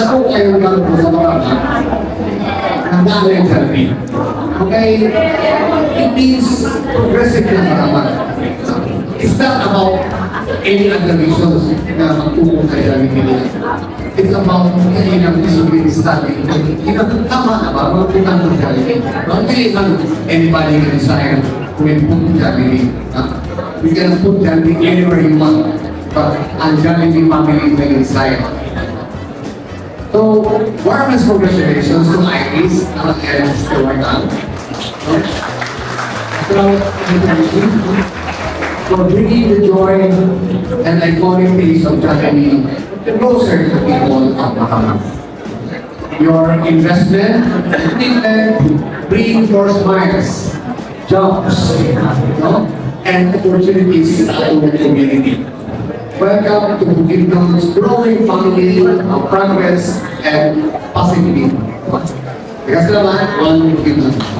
Isa po kayong gano'n sa mga handa na yung Jollibee. Okay, it means progressive na maraman. It's not about any other reasons na magtulong kay Jollibee. It's about kailangan disability study. Ina, tama na ba? Magputang ng really have anybody can desire put Jollibee. Uh, we can put Jollibee anywhere you want. But ang Jollibee family will decide. So, warmest congratulations to mag-ends to work on. So, for bringing the joy and iconic taste of Jollibee closer to the people of Bahamas. Your investment, commitment, bring more smiles, jobs, no? and opportunities sa ating community. Welcome to Bukidnong's growing family of progress and positivity. Kaya salamat, one Bukidnong.